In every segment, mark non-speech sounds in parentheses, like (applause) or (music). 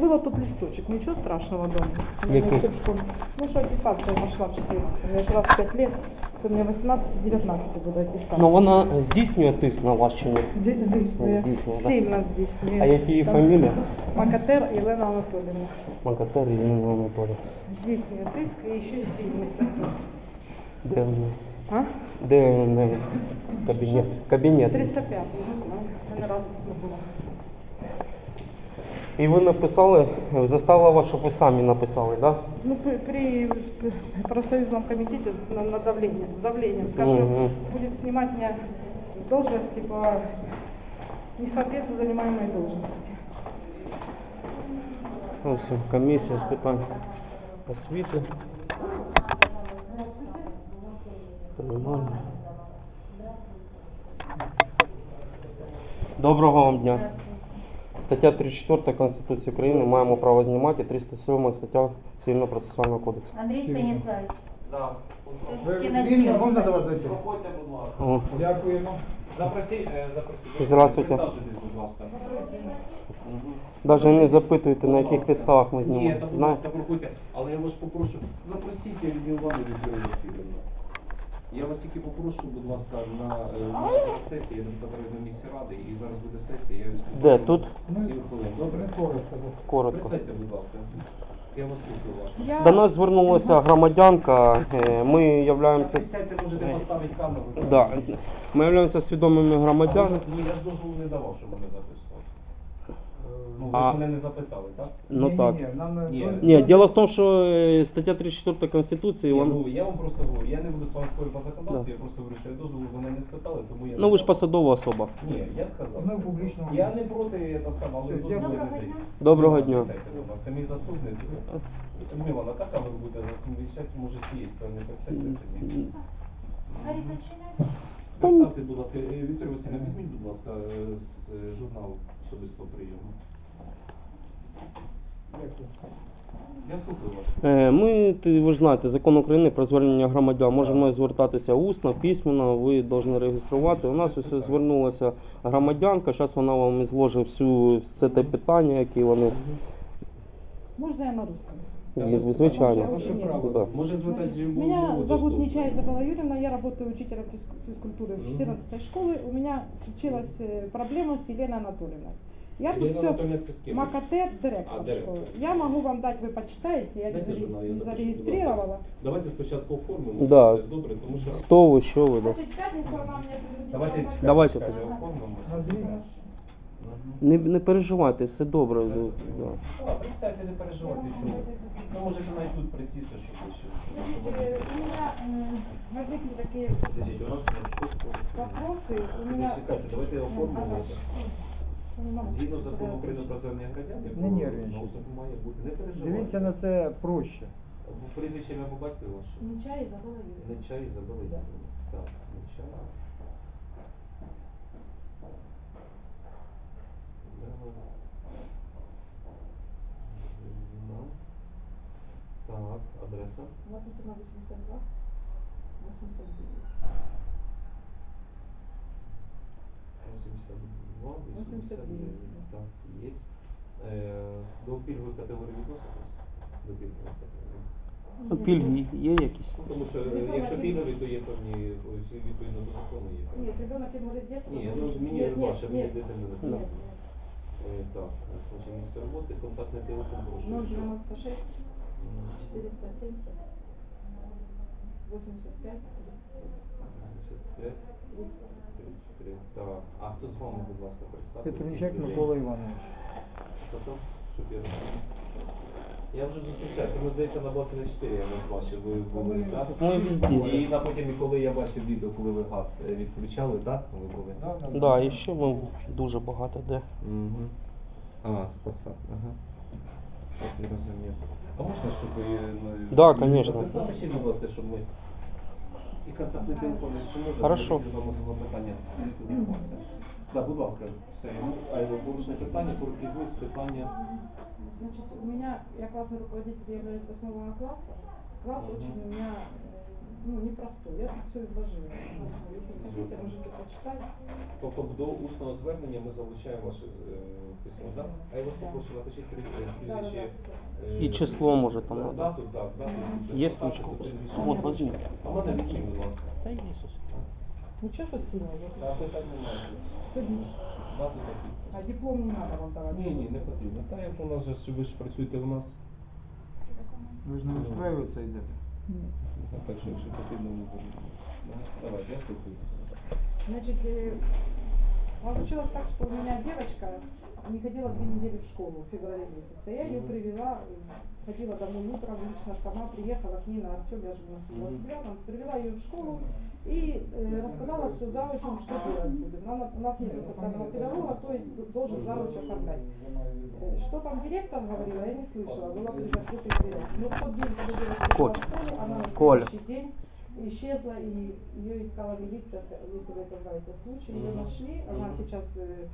Было тут листочек, ничего страшного дома. Який? Ну что, аттестация пошла в 14. Я раз в 5 лет, то мне 18-19 буду аттестация. Ну вона здійснює тиск на вас чи ні? Ди- Здійснює. Здійснює, да? Сильно здійснює. А які її Там фамілія? Макатер Єлена Анатоліївна. Макатер Ірина Анатолій. Здійснює тиск і ще й сильний. Де вона? А? Де в неї кабінет? Кабінет. 305, не знаю. Я не разу тут не була. І ви написали, заставила вас, щоб ви самі написали, так? Ну, при, при профсоюзном комитете на, на давление, с давлением, скажу, Мгм. будет снимать меня с должности по несоответствию занимаемой должности. Ось комісія з питань освіти. Приймальня. Доброго вам дня. Стаття 34 Конституції України маємо право знімати, 307 стаття Цивільного процесуального кодексу. Андрій Станіславович, Ви- тут можна до вас зайти? Проходьте, будь ласка. О, Дякуємо. Запросіть, е, запросіть. Здравствуйте. Присаджуйтесь, будь ласка. Навіть не запитуйте, на яких підставах ми Ні, знімаємо. та будь Знаєте? ласка, проходьте. Але я вас попрошу, запросіть Ірину Івановну Вікторію Васильівну. Я вас тільки попрошу, будь ласка, на е, на сесії, я депутат на місці ради, і зараз буде сесія, я відповідаю Де, тут? Сім хвилин. Добре? Коротко. Коротко. Присядьте, будь ласка. Я вас слухаю. Я, До нас звернулася громадянка. е, Ми являємося Присядьте, можете поставити камеру. да, ми являємося свідомими громадянами. Ну, я ж дозволу не давав, щоб мене записували. Ну, ви А- ж мене не запитали, так? Ну Ні, так. Ні, ні, нам не- Ні. Ні, діло в тому, що е, стаття 34 Конституції, Ні, вон... ну, я вам просто говорю, я не буду з вами спорити по законодавству, я просто говорю, що я дозволу вони не спитали, тому я ну ви ж дав. посадова особа. Ні, я сказав. Ми в це. публічному Я не проти та сама, але Все, дозволу дякую. не даю. Доброго дня. Присядьте, будь ласка, мій заступник. Милана, так а ви будете засмічати, може з цієї сторони присядьте тоді. Двері зачиняють. Представте, будь ласка, е, Віктор Васильовна, візьміть, будь ласка, з е, журналу особистого прийому. Дякую. Я слухаю вас. Е, Ми, ви ж знаєте, закон України про звернення громадян. Можемо звертатися усно, письменно, ви повинні реєструвати. У нас ось звернулася громадянка, зараз вона вам ізложить всю, все те питання, які вони. можно я на русском? Є, Звичайно. Ваше право. Да. Може звертати Значит, меня зовут Нечаев Изабелла Юрьевна, я работаю учителем физ- физкультуры в 14 школы. У меня случилась э, проблема с Еленой Анатольевной. Я тут все Макатер, директор А, директор. школы. Я могу вам дать, вы почитаете, я Дайте заре- журнал, я запишу, зарегистрировала. Давайте спочатку оформимо, Да. все добре, тому що... Хто ви, що ви? Да. Значит, в пятницу она мне приведет Давайте, на- Давайте. чекайте, оформимо. Назвіть. Мгм. Не, не переживайте, все добре. Да. А, присядьте, не переживайте, що ви. Ви можете навіть тут присісти, що ви ще. Значит, э, у меня э, возникли такие Подождіть, у нас тут щось вопросы. У меня... Чекайте, давайте оформимо. Не могу Згідно сейчас закону это України про звернення громадян, Не нервничайте. на особу має бути. Не переживайте. Дивіться на це проще. Прізвище ім'я по батькові ваше. Нечаев Изабелла Юрьевна. Нечай Ізабела Іванівна. Так, Нечай. Адреса. Матутина 82. 89. 82, 89. 89. Так, є. Е, До пільгової категорії відноситесь? До пільгової категорії. Ну, Пільги є якісь? Ну, Тому що е, якщо пільгові, то є певні, ось, відповідно до закону є певні. Нет, ребенок инвалид детства. Ні, ну мені Нет, нет, ваше, мені нет. дитина не треба. Е, Так, значить місце роботи, контактний телефон, прошу. 096 М, 470 85 75, 33. Так, а хто з вами, будь ласка, представте? Петрунчак Микола Іванович. Хто? Щоб я розумів. Я вже зустрічався, ми здається на Балкани 4 я вас бачив, ви були, так? Ми везде. І на потім, і коли я бачив відео, коли ви газ е, відключали, так? Ви були? Да, да, Да, і ще ми дуже багато де. Угу. А, спасати, ага. А можна, щоб ви... ну, Да, конечно. Записали ще, будь ласка, щоб ми... І контактний телефон, якщо можна, Хорошо. ми питання спілкуватися. Так, будь ласка, все, а його порушне питання, візьміть питання. Значит, у меня, я классный руководитель, я являюсь 8 класса. Класс Мгм. очень у меня э, ну, непростой. Я тут все изложила. Если хотите, можете почитать. Тобто до усного звернення ми залучаємо ваше е, письмо, да? А я вас попрошу, напишіть прі- е, Да, да, прізвище. е, І число, може, там да, надо. Дату, так, дату. Є ручка? От, возьми. А мене візьміть, будь ласка. Та є. Ничего, что сильно. Да, питань немає. Ходишь. Дату та А підпис. диплом не надо вам давать. Ні, ні, не потрібно. Та якщо у нас же ж- ви ж працюєте у нас, Ви ж не устраиваться йдете? Так що якщо потрібно, ми будемо. Давай, Давайте, я слухаю. Значит, э, получилось так, что у меня девочка не ходила две недели в школу в феврале месяце. Я ее привела, ходила домой утром, лично сама приехала к ней на Артем, я живу на Мгм. 120 рядом, привела ее в школу и э, рассказала все заучим, что делать будем. Нам, у нас нет социального педагога, то есть должен завуч оформлять. Э, Что там директор говорила, я не слышала, была при закрытой двери. Но в тот день, когда девочка Коль. в школе, она на Коля. следующий день исчезла, и ее искала милиция, если вы это знаете случай. Ее нашли, она сейчас э,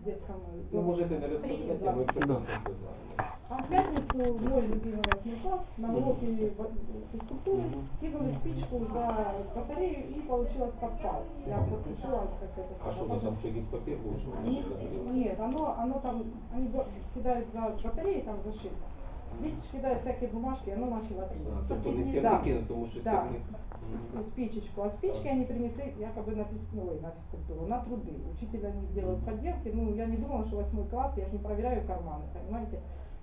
в детском э, Ну, доме. можете не розповідати, Да. ми прекрасно це знаємо. А в пятницу мой любимый восьмой класс на Мгм. уроке в- физкультуры Мгм. кинули спичку за батарею и получилось подпал. Я потушила как это А що самое. ви там, що якийсь папір був, що ви Нет, загоріли? нет, оно, оно там, они бо- кидают за батареи, там за Видишь, кидают всякие бумажки, оно начало А, трескать. Тобто не Да. сірники, тому що Да. сірник. С- спичечку, а спички они принесли якобы на, физ- ну, на физкультуру, на труды. Учитель они делают подделки, ну я не думала, что восьмой класс, я же не проверяю карманы, понимаете.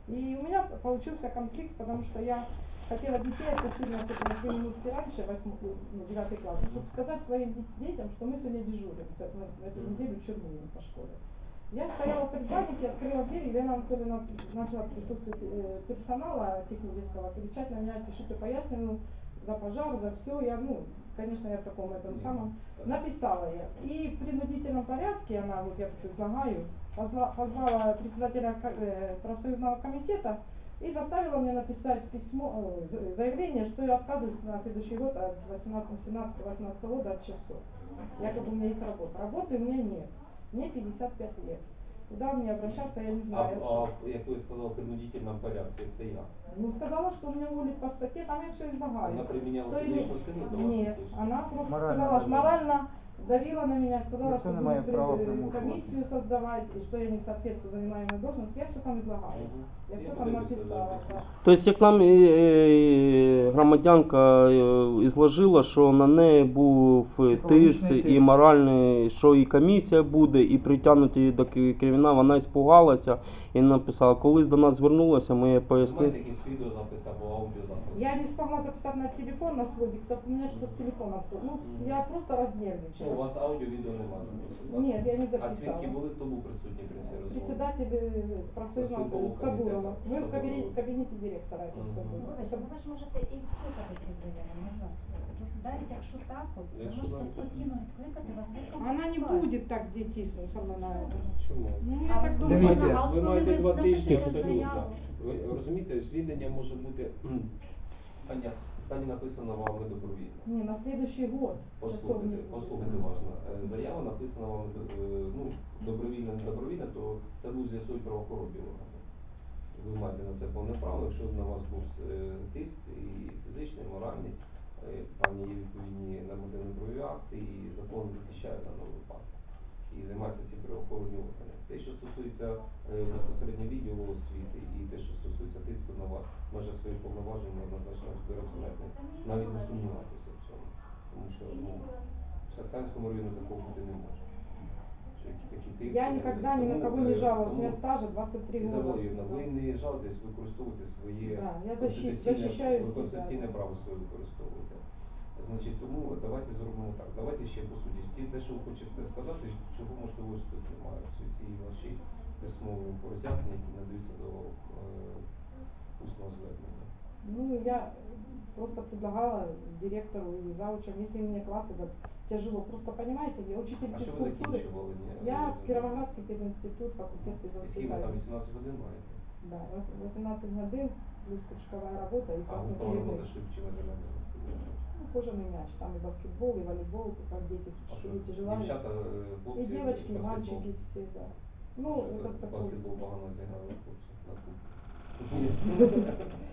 И у меня получился конфликт, потому что я хотела детей отпустить на две минутки раньше, восьмой, ну, девятый класс, чтобы сказать своим де- детям, что мы сегодня дежурим, на, на эту неделю чернуем по школе. Я стояла в предбаннике, открыла дверь, и Лена Анатольевна начала в присутствии э, персонала технического кричать на меня, пишите пояснение за пожар, за все. Я, ну, конечно, я в таком этом самом написала я. И в принудительном порядке, она, вот я тут излагаю, позла- позвала председателя э, профсоюзного комитета и заставила меня написать письмо, э, за- заявление, что я отказываюсь на следующий год от 17-18 года от часов. Якобы у меня есть работа. Работы у меня нет. Мне 55 лет. Куда мне обращаться, я не А, знаю. а як ви сказали, в принудительному порядку, це я. Ну, сказала, что меня уволят по статье, там я все излагаю. Вона приміняла Что или- силу до вас? Нет, она просто Морально сказала, что морально давила на меня, сказала, Никто что будет э, примушивать. комиссию создавать, и что я не соответствую занимаемой должности. Я все там излагаю. Мгм. Я все там написала. Тобто, як нам е, е, громадянка е, ізложила, що на неї був тиск і моральний, що і комісія буде, і притягнути її до криміна, вона іспугалася і написала, колись до нас звернулася, ми їй Ви маєте пояснили. якийсь відеозапис або аудіозапис? Я не смогла записать на телефон, на свой диктофон, у меня что с телефоном. то- Ну, Мгм. я просто Ну, у разнервничалась. вас аудіо, відео немає запису, так? Нет, я не А записала. свідки були, хто був присутній при цій розмові? Председатель э, профсоюзного Профспілкового Сабурова. комітету. Мы в кабинете, Сабурова. кабинете директора это все Мгм. было. Вибачте, ну ви ж можете і відкликати цю заяву назад. Тут навіть якщо так, от, ви Якщо можете навіть- спокійно відкликати вас. не Она не компрометує. будет так детей со мной на это. Чому? Ну, А я так ви думаю. Дивіться, А от ви ви два тижні абсолютно. Ви розумієте, звільнення може бути. кхм, Таня, Таня написана вами добровільно. Не, на следующий год. Послухайте, послухайте важно. Е, Заява написана вам е, ну, добровільно, не добровільно, то це будуть з'ясують правоохоронні органи. Ви маєте на це повне право, якщо на вас був е, тиск і фізичний, і моральний, там є відповідні нормативні правові акти, і закон захищає даному випадку. І займаються ці правоохоронні органи. Те, що стосується е, безпосередньо відділу освіти і те, що стосується тиску на вас в межах своїх повноважень, ми однозначно розберемося навіть не- сумніватися в цьому. Тому що ну, в Саксанському районі такого бути не може. Я никогда ни на кого не е, жаловалась. У меня стажа 23 года. Ви не жалуєтесь, використовуєте своє Да, я защищаю конституційне право своє використовуєте. Значить, тому давайте зробимо так. Давайте ще по суті. Ті, те, що ви хочете сказати, чого можливості тут немає. Ці, ці ваші письмові роз'яснення, які надаються до е, усного звернення. Ну, я просто предлагала директору и заучам, если мне классы так тяжело. Просто понимаете, я учитель А що ви физкультуры. закінчували? Ні, Я не в Кировоградский пединститут, факультет Скільки ви там физвоспитания. 18 годин маєте? Да, вос- 18 годин, плюс кружковая работа и А классный групова робота, керівник. що чим ви займаєтеся? Ну, кожаный мяч, там и баскетбол, и волейбол, как дети, А що, дети желают. дівчата, е, хлопці, И девочки, и баскетбол? мальчики, все, да. Ну, Що это так такой. баскетбол погано зіграли хлопці на кубку. (laughs)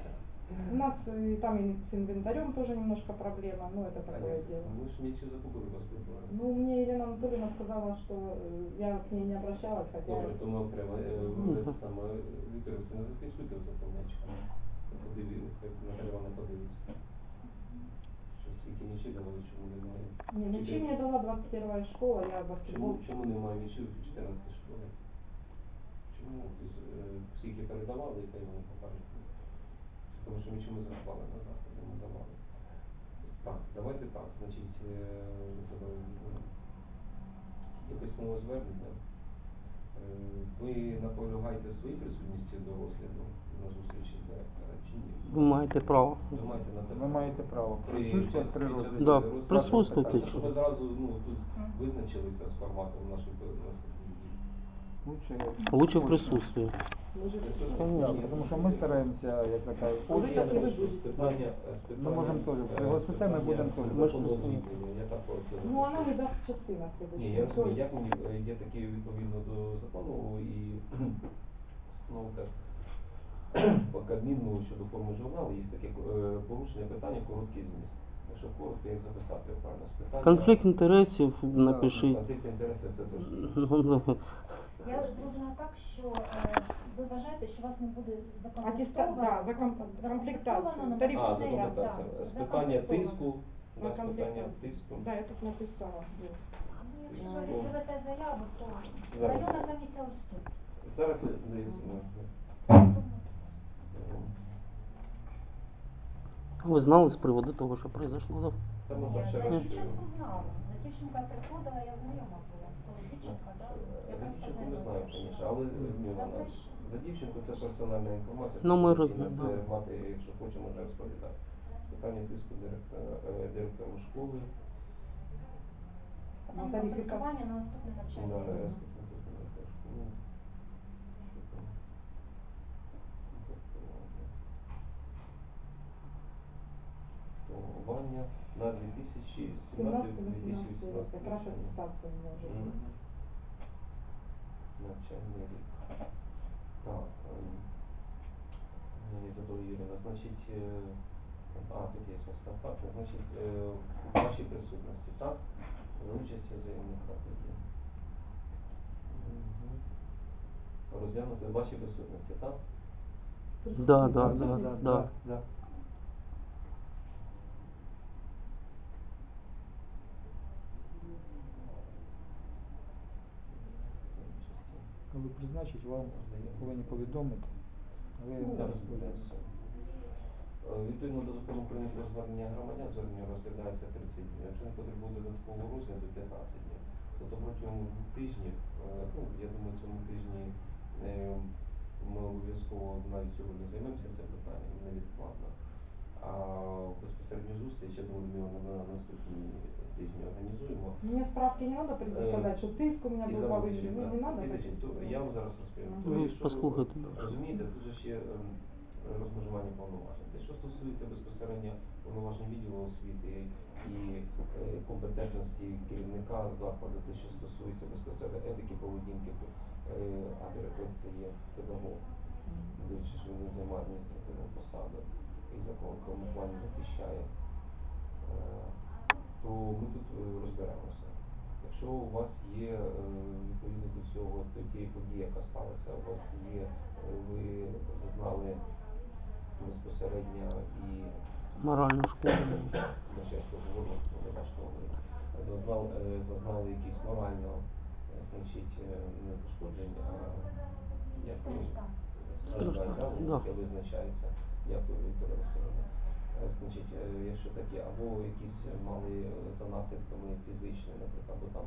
нас э, там и с инвентарем тоже немножко проблема, ну это такое Конечно. дело. Ми ж м'ячі закупили баскетбольні. Ну, мне Елена Анатольевна сказала, что э, я к ней не обращалась, хотя... Добре, то ми окремо е, Мгм. це саме Віктор не зафіксуйте це по м'ячку. Подиві, як Наталя Івановна подивиться. Що скільки м'ячі давали, чому немає. Не, мячи мне дала 21 школа, я баскетбол... Чому, чому немає у 14 школі? Чому Тобто, е, скільки передавали, і хай вони покажуть. Тому що ми захопали на заходи, ми давали. Так, давайте так, значить, е, називаємо, е, є звернення. Е, Ви наполягаєте свої присутності до розгляду на зустрічі з директора чи ні? Ви маєте право. Ви маєте на те Ви маєте право При присутствувати при розгляді. Да, розгляду присутствуйте, питання, чи- Щоб ви зразу ну, тут визначилися з форматом нашої наступної. Лучше, Лучше в присутствии. Мы же- Да, потому что мы стараемся, як така А ви почта, як щоб- ви Що з питання, е, з питання, можемо теж е, пригласити, ми питання будемо теж. Можете законного сказати. звільнення. Я так коротко Ну, она запишу. мне даст (clears throat) (clears throat) часы на следующий Ні, я день. розумію, як мені е, є такі відповідно до закону і постановка по Кабміну щодо форми журналу, є таке е, порушення питання, короткий зміст. Якщо коротко, як записати правильно з питання. Конфлікт інтересів Да, напишіть. Конфлікт інтересів це теж. (laughs) Ну, ну, Я зроблена так, що е, ви вважаєте, що вас не буде Аттеста... Да, за, ком... за комплектацию. Тариф... А, за Да, комплектацію. З за питання тиску, з питання комплектацію. тиску. Да, я тут написала. Ну, Якщо Ну, ви завете заяву, то Зараз. районна комісія ось тут. Зараз я десь, ну, Ви знали з приводу того, що произошло, так? Та ми Ні, за раз знала. За дівчинку приходила, я знайома була. Да? За дівчинку не знаю, звісно, але ні, вона. За дівчинку це персональна інформація. Ну, ми роз- Це мати, якщо хоче, може розповідати. Питання тиску директора, е, директора школи. там Ну, на наступне на навчальний рік. республіку директора школи. Що там? Комплектування на 2017-2018 17-18 как раз аттестация у меня уже. Мгм. Навчальний рік. Так. ем, Ізабела Юріївна, значить, е, а, тут є вас контакти, значить, е, в вашій присутності, так? За участі заявника тоді. Розглянути в вашій присутності, так? Да, да, да. да. За участі Коли призначить, вам повинні повідомити. Ви розповідаєте. Е, Відповідно до закону України про звернення громадян, звернення розглядається 30 днів. Якщо не потребує додаткового розгляду 15 днів. Тобто протягом двох тижнів, е, ну я думаю, цьому тижні е, ми обов'язково навіть сьогодні займемося цим питанням невідкладно. А безпосередню зустріч, я думаю, на наступні тижні організуємо. Мне справки не надо предоставлять, что тыск у меня І был зараз повышен. Не, не надо. Підождіть, то я вам зараз розповім. Мгм. То, Ви якщо послухайте далі. Розумієте, тут же ще ем, розмежування повноважень. Те, що стосується безпосередньо повноважень відділу освіти і е, компетентності керівника закладу, те, що стосується безпосередньо етики поведінки, е, а директор це є педагог, дивлячись, що він займає адміністративну посаду і закон в тому плані захищає, е, то ми тут е, розберемося. Якщо у вас є е, відповідно до цього до тієї події, яка сталася, у вас є, е, ви зазнали безпосередньо і Моральну школу. на чесно говорю, е, зазнали якісь морально, значить, не пошкоджень, а як Да. яке визначається. Дякую, Вікторія Васильівна. Е, Значить, е, якщо такі, або якісь мали е, за наслідками фізичні, наприклад, або там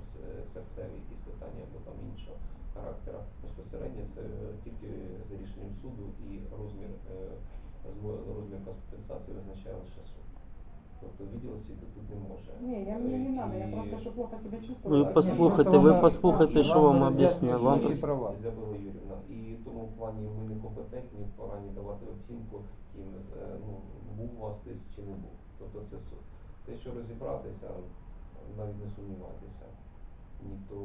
серцеві якісь питання, або там іншого характеру, безпосередньо це тільки за рішенням суду і розмір, розмір компенсації визначає лише суд. Тобто відділ освіти тут не може. Не, я, мне не надо, я просто что плохо себя Ви послухайте, ви послухайте, що вам об'яснять. Вам Ваші права. Ізабела Юрівна. І в тому плані ми не компетентні в плані давати оцінку тим, е, ну, був у вас тиск чи не був. Тобто це суд. Те, що розібратися, навіть не сумнівайтеся. Ніхто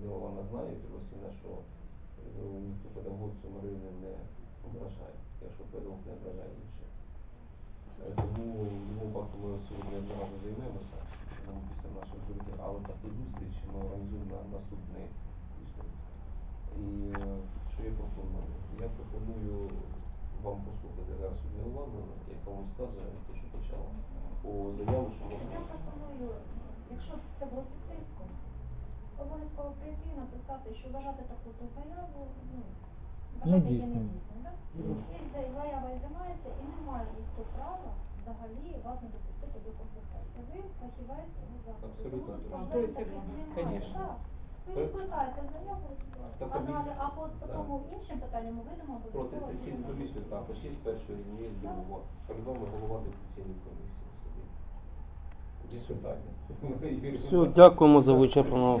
Мілована знає, Росіна, що е, ніхто педагог в цьому районі не ображає, якщо педагог не ображає інших. Тому в будь-якому випадку ми сьогодні одразу займемося, після нашої зустрічі, але таку зустріч ми організуємо на наступний тиждень. І е, що я пропоную? Я пропоную вам послухати зараз Людмилу Івановну, яка вам скаже, те, що почала, по заяву, що Я пропоную, якщо це було під тиском, обов'язково прийти і написати, що вважати таку-то заяву, ну, недійсною, да? І заява і займається, і немає ніхто права взагалі вас не допустити до консультації. Ви фахівець у заході. Абсолютно точно. проблем. Конечно. Так. Ви Ви- викликаєте заяву, Та а далі, а по, по Да. тому іншим питанням ми вийдемо обов'язково. атестаційну комісію також є першої рівні, є другого. Перед голова атестаційної комісії. Є питання. Все, дякуємо за вичерпну